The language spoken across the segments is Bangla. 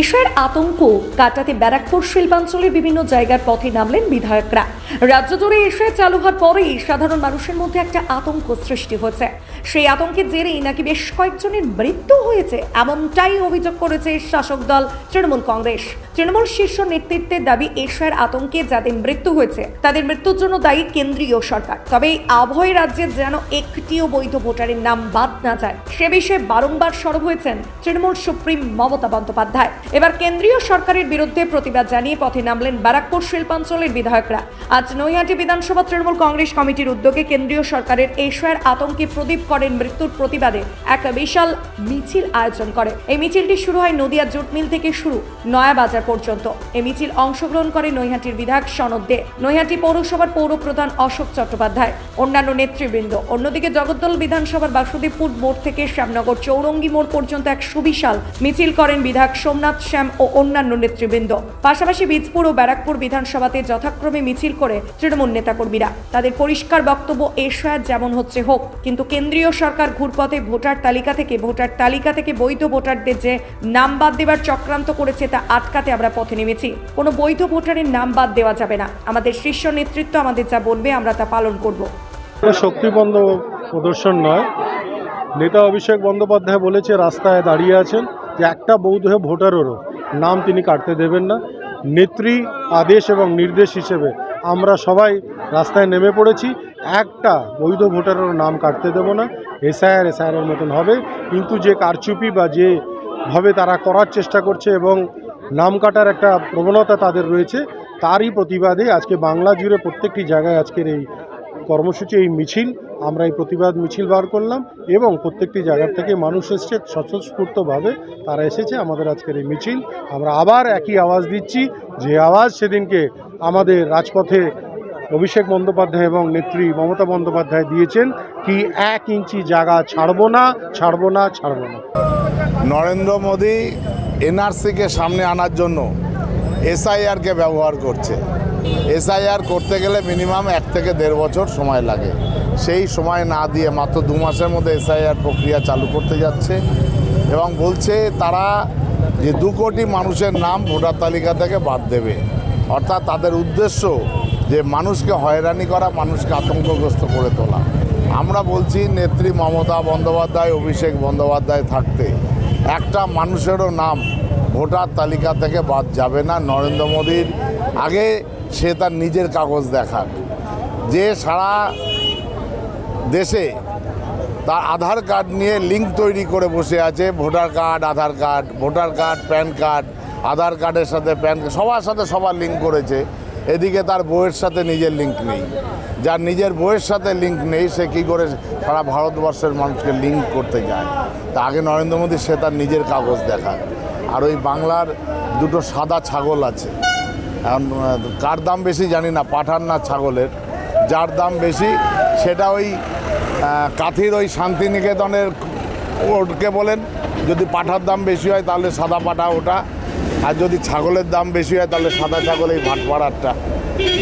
এশার আতঙ্ক কাটাতে ব্যারাকপুর শিল্পাঞ্চলের বিভিন্ন জায়গার পথে নামলেন বিধায়করা। রাজ্য জুড়ে এশায় চালু হওয়ার পরেই সাধারণ মানুষের মধ্যে একটা আতঙ্ক সৃষ্টি হয়েছে। সেই আতঙ্কের জেরেই নাকি বেশ কয়েকজনের মৃত্যু হয়েছে, এমনটাই অভিযোগ করেছে শাসক দল তৃণমূল কংগ্রেস। তৃণমূল শীর্ষ নেতৃত্বের দাবি, এশার আতঙ্কে যাদের মৃত্যু হয়েছে, তাদের মৃত্যুর জন্য দায়ী কেন্দ্রীয় সরকার। তবে এই আভয় রাজ্যের যেন একটিও বৈধ ভোটারের নাম বাদ না যায়, সে বিষয়ে বারংবার সরব হয়েছেন তৃণমূল সুপ্রিম মমতা বন্দ্যোপাধ্যায়। এবার কেন্দ্রীয় সরকারের বিরুদ্ধে প্রতিবাদ জানিয়ে পথে নামলেন ব্যারাকপুর শিল্পাঞ্চলের বিধায়করা। আজ নৈহাটি বিধানসভা তৃণমূল কংগ্রেস কমিটির উদ্যোগে কেন্দ্রীয় সরকারের এশিয়ার আতঙ্কে প্রদীপ করেন মৃত্যুর প্রতিবাদে এক বিশাল মিছিল আয়োজন করে। এই মিছিলটি শুরু হয় নদিয়া জুট মিল থেকে শুরু নয়াবাজার পর্যন্ত। এই মিছিল অংশগ্রহণ করে নৈহাটির বিধায়ক সনদ দে। নৈহাটি পৌরসভার পৌরপ্রধান অশোক চট্টোপাধ্যায়, অন্যান্য নেতৃবৃন্দ। অন্যদিকে জগদ্দল বিধানসভার বাসুদেবপুর মোড় থেকে শ্যামনগর চৌরঙ্গি মোড় পর্যন্ত এক সুবিশাল মিছিল করেন বিধায়ক সোমনাথ শ্যাম ও অন্যান্য নেতৃবৃন্দ। পাশাপাশি বীজপুর ও ব্যারাকপুর বিধানসভাতে যথাক্রমে মিছিল করে তৃণমূল নেতাকর্মীরা। তাদের পরিষ্কার বক্তব্য এশিয়ার যেমন হচ্ছে হোক, কিন্তু কেন্দ্রীয় সরকার ঘুরপথে ভোটার তালিকা থেকে ভোটার তালিকা থেকে বৈধ ভোটারদের যে নাম বাদ দেওয়ার চক্রান্ত করেছে তা আটকাতে আমরা পথে নেমেছি। কোনো বৈধ ভোটারের নাম বাদ দেওয়া যাবে না। আমাদের শীর্ষ নেতৃত্ব আমাদের যা বলবে আমরা তা পালন করব। এটা শক্তিবন্ধ প্রদর্শন নয়। নেতা অভিষেক বন্দ্যোপাধ্যায় বলেছে, রাস্তায় দাঁড়িয়ে আছেন। যে একটা বৌদ্ধ ভোটারেরও নাম তিনি কাটতে দেবেন না। নেত্রী, আদেশ এবং নির্দেশ হিসেবে আমরা সবাই রাস্তায় নেমে পড়েছি। একটা বৈধ ভোটারেরও নাম কাটতে দেবো না। এসআইআর, এসআইআরের মতন হবে। কিন্তু যে কারচুপি বা যেভাবে তারা করার চেষ্টা করছে এবং নাম কাটার একটা প্রবণতা তাদের রয়েছে, তারই প্রতিবাদে আজকে বাংলা জুড়ে প্রত্যেকটি জায়গায় আজকের এই কর্মসূচি, এই মিছিল আমরা এই প্রতিবাদ মিছিল বার করলাম এবং প্রত্যেকটি জায়গার থেকে মানুষ এসছে, স্বতঃস্ফূর্তভাবে তারা এসেছে আমাদের আজকের এই মিছিল। আমরা আবার একই আওয়াজ দিচ্ছি, যে আওয়াজ সেদিনকে আমাদের রাজপথে অভিষেক বন্দ্যোপাধ্যায় এবং নেত্রী মমতা বন্দ্যোপাধ্যায় দিয়েছেন কি এক ইঞ্চি জায়গা ছাড়বো না ছাড়বো না ছাড়বো না। নরেন্দ্র মোদী এনআরসিকে সামনে আনার জন্য এসআইআরকে ব্যবহার করছে। এসআইআর করতে গেলে মিনিমাম এক থেকে দেড় বছর সময় লাগে। সেই সময় না দিয়ে মাত্র দু মাসের মধ্যে এসআইআর প্রক্রিয়া চালু করতে যাচ্ছে এবং বলছে তারা যে দু কোটি মানুষের নাম ভোটার তালিকা থেকে বাদ দেবে। অর্থাৎ তাদের উদ্দেশ্য যে মানুষকে হয়রানি করা, মানুষকে আতঙ্কগ্রস্ত করে তোলা। আমরা বলছি নেত্রী মমতা বন্দ্যোপাধ্যায়, অভিষেক বন্দ্যোপাধ্যায় থাকতে। একটা মানুষেরও নাম ভোটার তালিকা থেকে বাদ যাবে না নরেন্দ্র মোদীর। আগে সে তার নিজের কাগজ দেখাক। যে সারা দেশে তার আধার কার্ড নিয়ে লিঙ্ক তৈরি করে বসে আছে। Voter card, Aadhaar card, voter card, PAN card, Aadhaar কার্ডের সাথে প্যান সবার সাথে সবার লিঙ্ক করেছে। এদিকে তার বইয়ের সাথে নিজের লিঙ্ক নেই। যার নিজের বইয়ের সাথে লিঙ্ক নেই, সে কী করে সারা ভারতবর্ষের মানুষকে লিঙ্ক করতে যায়? তা আগে নরেন্দ্র মোদী, সে তার নিজের কাগজ দেখায়। আর ওই বাংলার দুটো সাদা ছাগল আছে। এখন কার দাম বেশি জানি না, পাঠান না ছাগলের। যার দাম বেশি সেটা ওই কাথির ওই শান্তিনিকেতনের ওটকে বলেন, যদি পাঠার দাম বেশি হয় তাহলে সাদা পাঠা ওটা, আর যদি ছাগলের দাম বেশি হয় তাহলে সাদা ছাগল এই ভাটপাড়ারটা।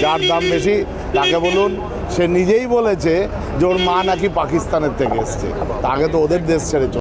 যার দাম বেশি, তাকে বলুন, সে নিজেই বলেছে যে ওর মা নাকি পাকিস্তানের থেকে এসছে। তাকে তো ওদের দেশ ছেড়ে